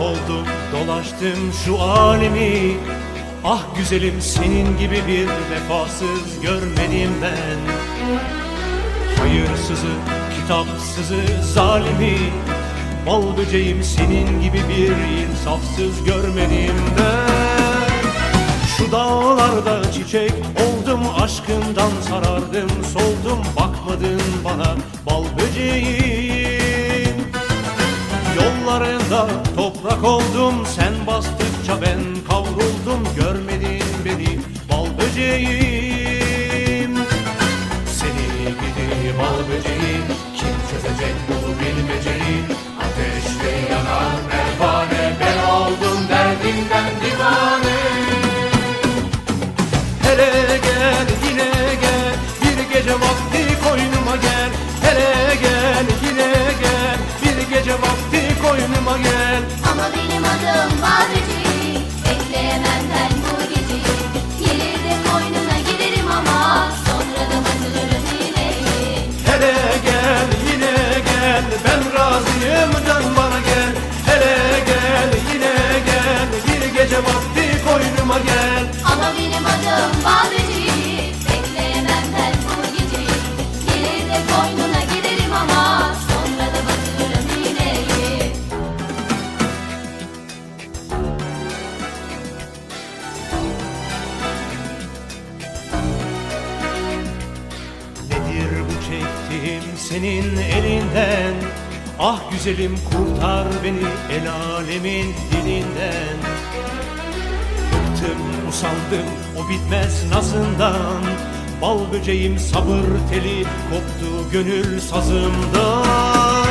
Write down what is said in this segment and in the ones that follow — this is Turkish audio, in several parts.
oldum dolaştım şu alemi. Ah güzelim senin gibi bir vefasız görmedim ben. Hayırsızı, kitapsızı, zalimi. Bal böceğim senin gibi bir insafsız görmedim ben. Şu dağlarda çiçek oldum aşkından sarardım soldum bakmadın bana toprak oldum sen bastıkça ben kavruldum. Görmedin beni bal böceğim senin elinden. Ah güzelim kurtar beni el alemin dilinden. Bıktım usandım o bitmez nazından. Bal böceğim sabır teli koptu gönül sazımdan.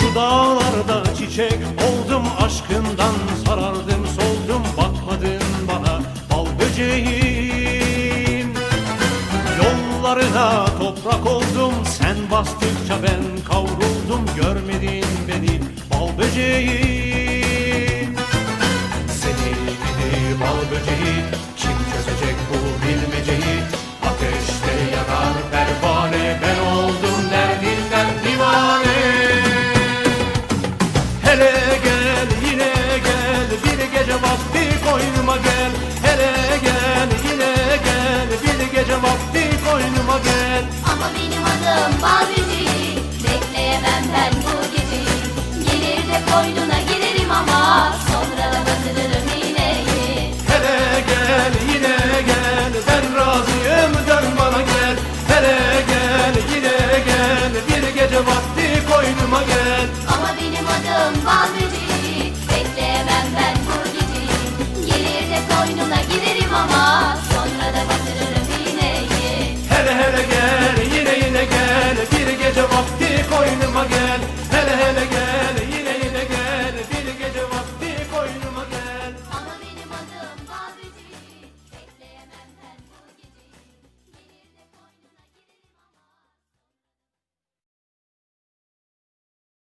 Şu dağlarda çiçek oldum aşkından Yollarına toprak oldum sen bastıkça ben kavruldum. Görmedin beni bal böceğim Allah'ım bal bizi Bekleyemem ben bu geceyi Gelir de koynuna girerim ama Sonra da batırırım iğneyi. Hele gel yine gel. Ben razıyım dön bana gel. Hele gel yine gel. Bir gece vakti koynuma gel. Ama benim adım bal bizi ben bu geceyi Gelir de koynuna girerim ama